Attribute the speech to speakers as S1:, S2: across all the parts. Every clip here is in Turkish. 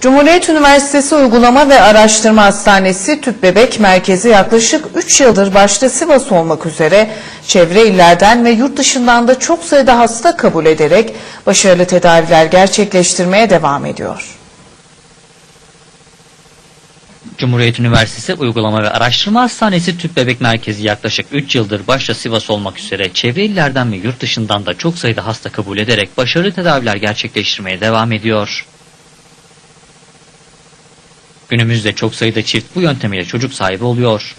S1: Cumhuriyet Üniversitesi Uygulama ve Araştırma Hastanesi Tüp Bebek Merkezi yaklaşık 3 yıldır başta Sivas olmak üzere çevre illerden ve yurt dışından da çok sayıda hasta kabul ederek başarılı tedaviler gerçekleştirmeye devam ediyor.
S2: Cumhuriyet Üniversitesi Uygulama ve Araştırma Hastanesi Tüp Bebek Merkezi yaklaşık 3 yıldır başta Sivas olmak üzere çevre illerden ve yurt dışından da çok sayıda hasta kabul ederek başarılı tedaviler gerçekleştirmeye devam ediyor. Günümüzde çok sayıda çift bu yöntemiyle çocuk sahibi oluyor.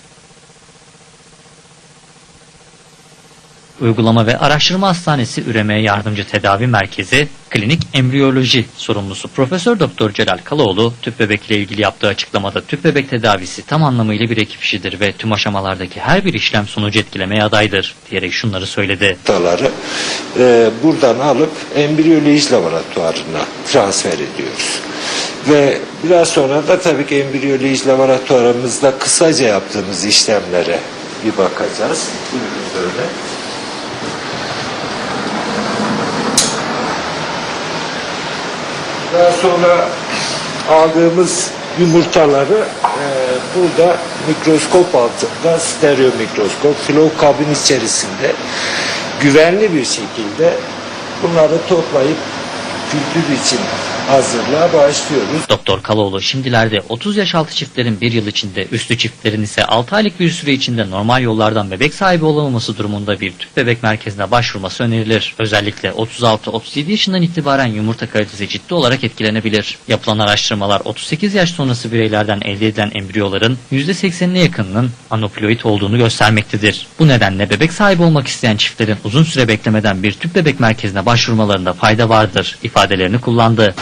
S2: Uygulama ve Araştırma Hastanesi Üremeye Yardımcı Tedavi Merkezi Klinik Embriyoloji sorumlusu Profesör Doktor Celal Kalaoğlu tüp bebek ile ilgili yaptığı açıklamada tüp bebek tedavisi tam anlamıyla bir ekip işidir ve tüm aşamalardaki her bir işlem sonucu etkilemeye adaydır diyerek şunları söyledi.
S3: noktaları e, buradan alıp embriyoloji laboratuvarına transfer ediyoruz. Ve biraz sonra da tabii ki embriyoloji laboratuvarımızda kısaca yaptığımız işlemlere bir bakacağız. Buyurun böyle. Daha sonra aldığımız yumurtaları e, burada mikroskop altında stereo mikroskop flow kabin içerisinde güvenli bir şekilde bunları toplayıp kültür için hazırlığa başlıyoruz.
S2: Doktor Kaloğlu şimdilerde 30 yaş altı çiftlerin bir yıl içinde, üstü çiftlerin ise 6 aylık bir süre içinde normal yollardan bebek sahibi olamaması durumunda bir tüp bebek merkezine başvurması önerilir. Özellikle 36-37 yaşından itibaren yumurta kalitesi ciddi olarak etkilenebilir. Yapılan araştırmalar 38 yaş sonrası bireylerden elde edilen embriyoların %80'ine yakınının anoploid olduğunu göstermektedir. Bu nedenle bebek sahibi olmak isteyen çiftlerin uzun süre beklemeden bir tüp bebek merkezine başvurmalarında fayda vardır ifadelerini kullandı.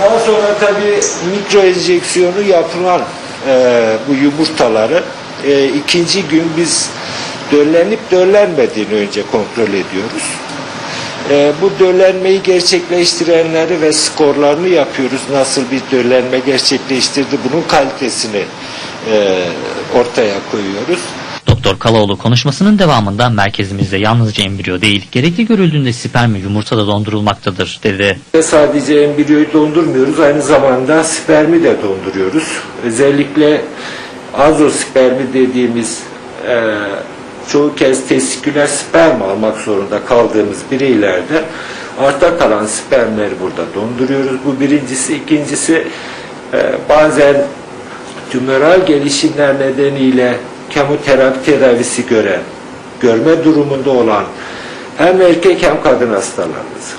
S3: Daha sonra tabii mikro enjeksiyonu yapılan e, bu yumurtaları e, ikinci gün biz döllenip döllenmediğini önce kontrol ediyoruz. E, bu döllenmeyi gerçekleştirenleri ve skorlarını yapıyoruz. Nasıl bir döllenme gerçekleştirdi bunun kalitesini e, ortaya koyuyoruz.
S2: Doktor Kalaoğlu konuşmasının devamında merkezimizde yalnızca embriyo değil, gerekli görüldüğünde sperm ve yumurta da dondurulmaktadır dedi.
S3: Sadece embriyoyu dondurmuyoruz, aynı zamanda spermi de donduruyoruz. Özellikle azospermi dediğimiz e, çoğu kez tesiküler sperm almak zorunda kaldığımız bireylerde arta kalan spermleri burada donduruyoruz. Bu birincisi. ikincisi e, bazen tümöral gelişimler nedeniyle kemoterapi tedavisi gören, görme durumunda olan hem erkek hem kadın hastalarımız.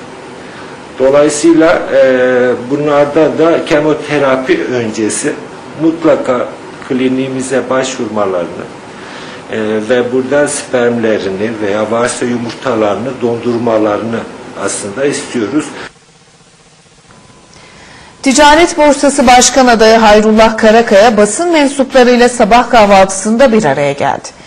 S3: Dolayısıyla e, bunlarda da kemoterapi öncesi mutlaka kliniğimize başvurmalarını e, ve burada spermlerini veya varsa yumurtalarını dondurmalarını aslında istiyoruz.
S1: Ticaret Borsası Başkan Adayı Hayrullah Karakaya basın mensuplarıyla sabah kahvaltısında bir araya geldi.